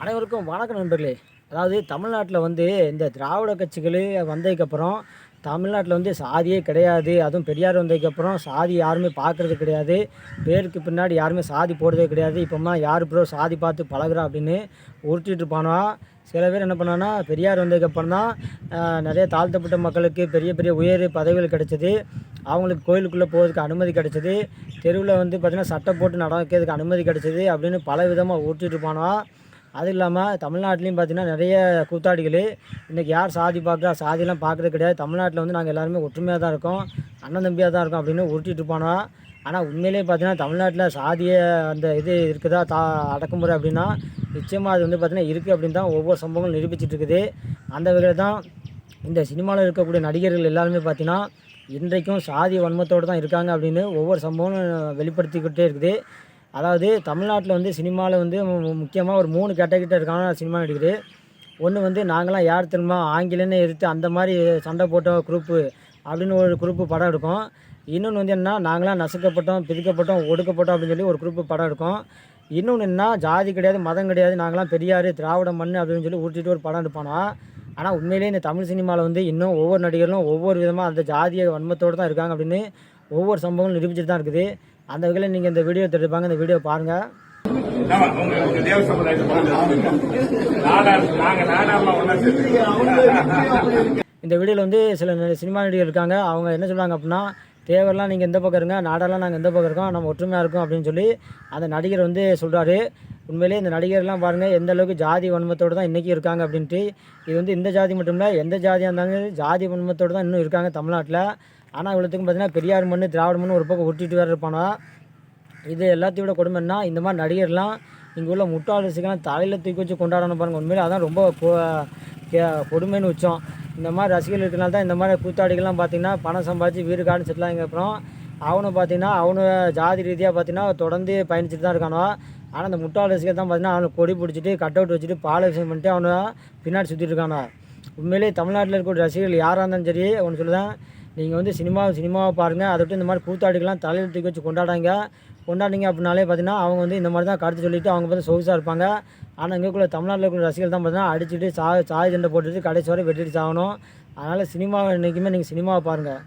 அனைவருக்கும் வணக்கம் நண்பர்களே. அதாவது தமிழ்நாட்டில் வந்து இந்த திராவிட கட்சிகள் வந்ததுக்கப்புறம் தமிழ்நாட்டில் வந்து சாதியே கிடையாது அதுவும் பெரியார் வந்ததுக்கப்புறம் சாதி யாருமே பார்க்குறது கிடையாது பேருக்கு பின்னாடி யாருமே சாதி போடுறதே கிடையாது இப்போமா யார் ப்ரோ சாதி பார்த்து பழகுறா அப்படின்னு உருட்டிட்டு இருப்பானா சில பேர் என்ன பண்ணான்னா பெரியார் வந்ததுக்கப்புறம் தான் நிறைய தாழ்த்தப்பட்ட மக்களுக்கு பெரிய பெரிய உயர் பதவிகள் கிடச்சிது. அவங்களுக்கு கோயிலுக்குள்ளே போகிறதுக்கு அனுமதி கிடைச்சிது. தெருவில் வந்து பார்த்திங்கன்னா சட்டை போட்டு நடக்கிறதுக்கு அனுமதி கிடச்சிது அப்படின்னு பல விதமாக ஊற்றிட்டு இருப்பானா அது இல்லாமல் தமிழ்நாட்டிலையும் பார்த்தீங்கன்னா நிறைய கூத்தாடிகள் இன்றைக்கி யார் சாதி பார்க்குறா சாதிலாம் பார்க்குறது கிடையாது. தமிழ்நாட்டில் வந்து நாங்கள் எல்லாருமே ஒற்றுமையாக தான் இருக்கோம். அண்ணன் தம்பியாக தான் இருக்கோம் அப்படின்னு உருட்டிட்டு இருப்பானா? ஆனால் உண்மையிலேயே பார்த்தீங்கன்னா தமிழ்நாட்டில் சாதிய அந்த இது இருக்குதா தா அடக்குமுறை அப்படின்னா நிச்சயமாக அது வந்து பார்த்திங்கன்னா இருக்குது அப்படின்னு தான் ஒவ்வொரு சம்பவங்களும் நிரூபிச்சிட்டு இருக்குது. அந்த வகையில் தான் இந்த சினிமாவில் இருக்கக்கூடிய நடிகர்கள் எல்லாருமே பார்த்தீங்கன்னா இன்றைக்கும் சாதி வன்மத்தோடு தான் இருக்காங்க அப்படின்னு ஒவ்வொரு சம்பவமும் வெளிப்படுத்திக்கிட்டே இருக்குது. அதாவது தமிழ்நாட்டில் வந்து சினிமாவில் வந்து முக்கியமாக ஒரு மூணு கேட்டகிட்ட இருக்காங்க சினிமா நடிகர். ஒன்று வந்து நாங்களாம் யார் தெரியுமா? ஆங்கிலன்னு எதிர்த்து அந்த மாதிரி சண்டை போட்ட குரூப்பு அப்படின்னு ஒரு குரூப்பு படம் எடுக்கும். இன்னொன்று வந்து என்ன நாங்களாம் நசுக்கப்பட்டோம் பிரிக்கப்பட்டோம் ஒடுக்கப்பட்டோம் அப்படின்னு சொல்லி ஒரு குரூப்பு படம் எடுக்கும். இன்னொன்று என்ன ஜாதி கிடையாது மதம் கிடையாது நாங்களாம் பெரியார் திராவிட மண் அப்படின்னு சொல்லி ஊட்டிட்டு ஒரு படம் எடுப்பானா? ஆனால் உண்மையிலேயே இந்த தமிழ் சினிமாவில் வந்து இன்னும் ஒவ்வொரு நடிகர்களும் ஒவ்வொரு விதமாக அந்த ஜாதிய வன்மத்தோடு தான் இருக்காங்க அப்படின்னு ஒவ்வொரு சம்பவங்களும் நிரூபிச்சுட்டு தான் இருக்குது. அந்த வகையில் நீங்கள் இந்த வீடியோ தெரிவிப்பாங்க இந்த வீடியோ பாருங்கள் இந்த வீடியோவில் வந்து சில சினிமா நடிகர் இருக்காங்க. அவங்க என்ன சொல்றாங்க அப்படின்னா தேவரெல்லாம் நீங்கள் எந்த பக்கம் இருங்க நாடெல்லாம் நாங்கள் எந்த பக்கம் இருக்கோம் நம்ம ஒற்றுமையாக இருக்கோம் அப்படின்னு சொல்லி அந்த நடிகர் வந்து சொல்கிறாரு உண்மையிலேயே இந்த நடிகர்லாம் பாருங்கள் எந்த அளவுக்கு ஜாதி வன்மத்தோடு தான் இன்றைக்கி இருக்காங்க அப்படின்ட்டு. இது வந்து இந்த ஜாதி மட்டும் இல்லை எந்த ஜாதியாக இருந்தாலும் ஜாதி வன்மத்தோடு தான் இன்னும் இருக்காங்க தமிழ்நாட்டில். ஆனால் இவ்வளோத்துக்கும் பார்த்தீங்கன்னா பெரியார் மண் திராவிட மண் ஒரு பக்கம் ஒட்டிட்டு வேறு இருப்பானா? இது எல்லாத்தையும் விட கொடுமைன்னா இந்த மாதிரி நடிகர்லாம் இங்கே உள்ள முட்டாள் தலையில் தூக்கி வச்சு கொண்டாடணும் பாருங்க. உண்மையிலே அதான் ரொம்ப கொடுமைன்னு உச்சம். இந்த மாதிரி ரசிகர்கள் இருக்கிறனால தான் இந்த மாதிரி கூத்தாடிகள்லாம் பார்த்தீங்கன்னா பணம் சம்பாதிச்சு வீடு காடு செட்டில் ஆகிங்க அப்புறம் அவனும் பார்த்தீங்கன்னா அவனு ஜாதி ரீதியாக பார்த்தீங்கன்னா தொடர்ந்து பயணிச்சுட்டு தான் இருக்கானோ ஆனால் அந்த முட்டாள் ரசிகர் தான் பார்த்தீங்கன்னா அவனுக்கு கொடி பிடிச்சிட்டு கட் அவுட் வச்சுட்டு பால் விஷயம் பண்ணிட்டு அவனை பின்னாடி சுற்றிட்டு இருக்கானோ உண்மையிலேயே தமிழ்நாட்டில் இருக்கக்கூடிய ரசிகர்கள் யாராக இருந்தாலும் சரி ஒன்று சொல்லுதான். நீங்கள் வந்து சினிமா சினிமாவை பாருங்கள் அதை விட்டு இந்த மாதிரி கூத்தாடிக்கலாம் தலையில் தூக்கி வச்சு கொண்டாடாங்க கொண்டாடிங்க அப்படின்னாலே பார்த்தீங்கன்னா அவங்க வந்து இந்த மாதிரி தான் கருத்து சொல்லிட்டு அவங்க வந்து சொகுசாக இருப்பாங்க. ஆனால் இங்கேக்குள்ள தமிழ்நாட்டில் இருக்கிற ரசிகர்கள் தான் பார்த்தீங்கன்னா அடிச்சுட்டு சா சாய் சண்டை போட்டுட்டு கடைசி வரை வெட்டிட்டு சாகணும். அதனால் சினிமாவை என்றைக்குமே நீங்கள் சினிமாவை பாருங்கள்